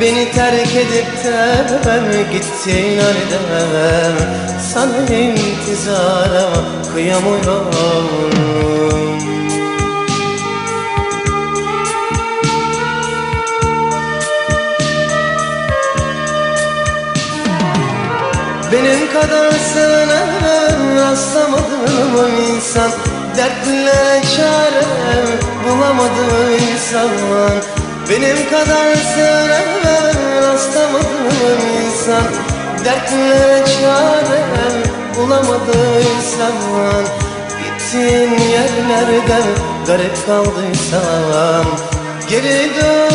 Beni terk edip de gittin halde Sana intizara kıyamıyorum. Benim kadar sevene rastlamadım insan. Dertlere çare bulamadıysan Benim kadar sevene rastlamadım insan. Dertlere çare bulamadıysan Gittiğin yerlerde garip kaldıysan. Geri dön.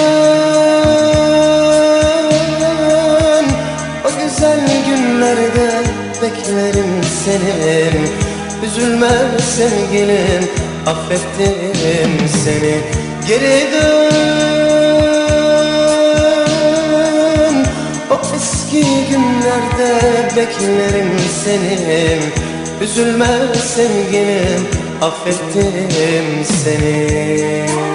O güzel günlerde beklerim seni Üzülme sevgilim affettim seni. Geri dön günlerde beklerim seni. Üzülme sevgilim affettim seni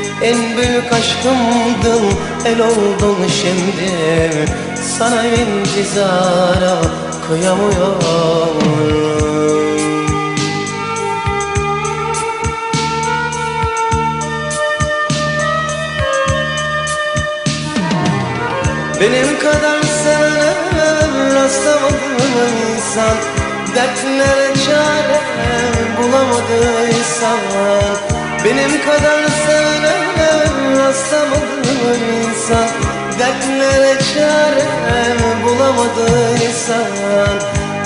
en büyük aşkımdın el oldun şimdi. Sana intizara kıyamıyorum. Benim kadar sevene rastlamadım insan Dertlere çare bulamadıysan Benim kadar sevene rastlamadım insan. Dertlere çare bulamadıysan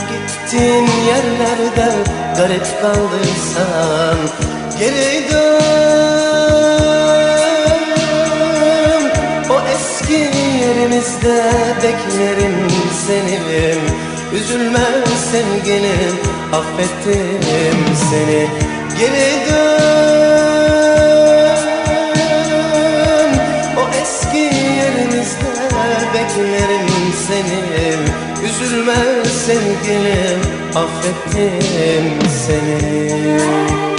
Gittiğin yerlerde garip kaldıysan. Geri dön. O eski yerimizde beklerim seni Üzülme sevgilim affettim seni. Geri dön sevgilim affettim seni